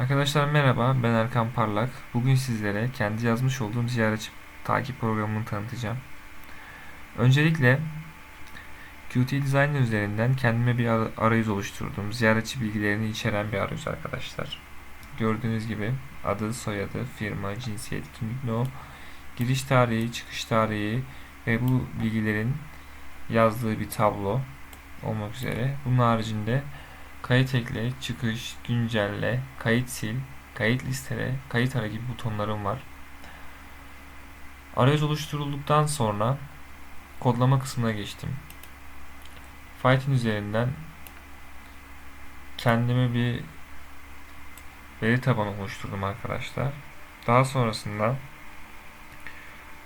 Arkadaşlar merhaba, ben Erkan Parlak. Bugün sizlere kendi yazmış olduğum ziyaretçi takip programını tanıtacağım. Öncelikle Qt Designer üzerinden kendime bir ara- arayüz oluşturdum. Ziyaretçi bilgilerini içeren bir arayüz arkadaşlar. Gördüğünüz gibi adı, soyadı, firma, cinsiyet, kimlik no, giriş tarihi, çıkış tarihi ve bu bilgilerin yazdığı bir tablo olmak üzere. Bunun haricinde Kayıt ekle, çıkış, güncelle, kayıt sil, kayıt listele, kayıt ara gibi butonlarım var. Arayüz oluşturulduktan sonra kodlama kısmına geçtim. Python üzerinden kendime bir veri tabanı oluşturdum arkadaşlar. Daha sonrasında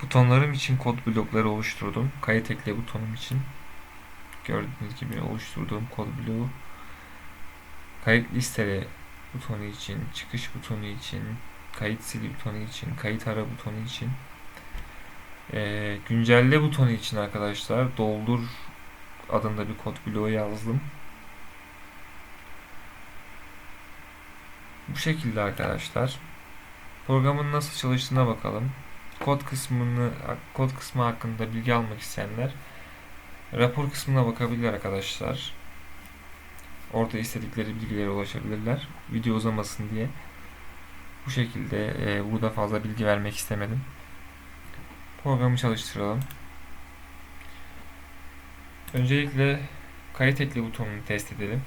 butonlarım için kod blokları oluşturdum. Kayıt ekle butonum için. Gördüğünüz gibi oluşturduğum kod bloğu kayıt listele butonu için, çıkış butonu için, kayıt sil butonu için, kayıt ara butonu için, eee, güncelle butonu için arkadaşlar doldur adında bir kod bloğu yazdım. Bu şekilde arkadaşlar. Programın nasıl çalıştığına bakalım. Kod kısmını kod kısmı hakkında bilgi almak isteyenler rapor kısmına bakabilir arkadaşlar. Orada istedikleri bilgilere ulaşabilirler. Video uzamasın diye. Bu şekilde e, burada fazla bilgi vermek istemedim. Programı çalıştıralım. Öncelikle kayıt ekle butonunu test edelim.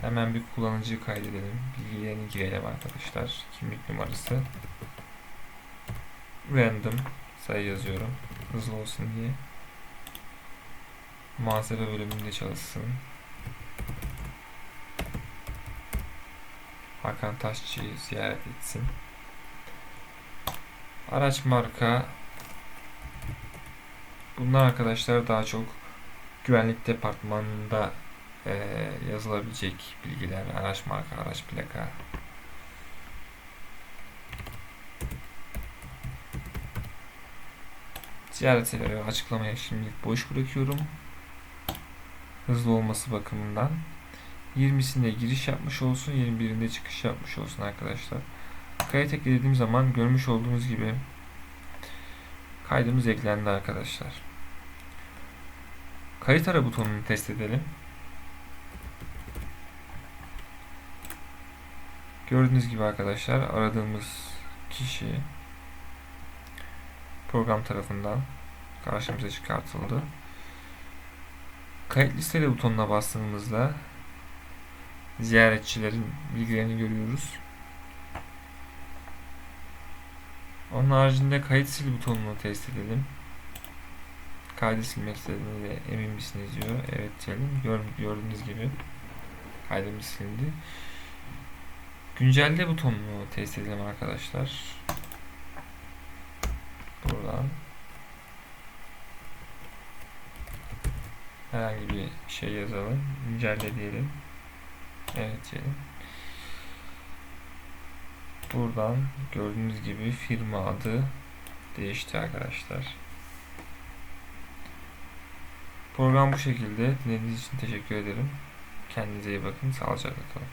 Hemen bir kullanıcıyı kaydedelim. Bilgilerini girelim arkadaşlar. Kimlik numarası random sayı yazıyorum. Hızlı olsun diye. Muhasebe bölümünde çalışsın. Hakan Taşçı'yı ziyaret etsin. Araç marka Bunlar arkadaşlar daha çok güvenlik departmanında eee, yazılabilecek bilgiler. Araç marka, araç plaka, Ziyaretçilere ve açıklamaya şimdilik boş bırakıyorum. Hızlı olması bakımından. 20'sinde giriş yapmış olsun, 21'inde çıkış yapmış olsun arkadaşlar. Kayıt eklediğim zaman görmüş olduğunuz gibi kaydımız eklendi arkadaşlar. Kayıt ara butonunu test edelim. Gördüğünüz gibi arkadaşlar aradığımız kişi program tarafından karşımıza çıkartıldı. Kayıt listele butonuna bastığımızda ziyaretçilerin bilgilerini görüyoruz. Onun haricinde kayıt sil butonunu test edelim. Kaydı silmek istediğinde emin misiniz diyor. Evet diyelim. Gör, gördüğünüz gibi kaydımız silindi. Güncelle butonunu test edelim arkadaşlar. Buradan herhangi bir şey yazalım. Güncelle diyelim. Evet diyelim. Buradan gördüğünüz gibi firma adı değişti arkadaşlar. Program bu şekilde. Dinlediğiniz için teşekkür ederim. Kendinize iyi bakın. Sağlıcakla kalın.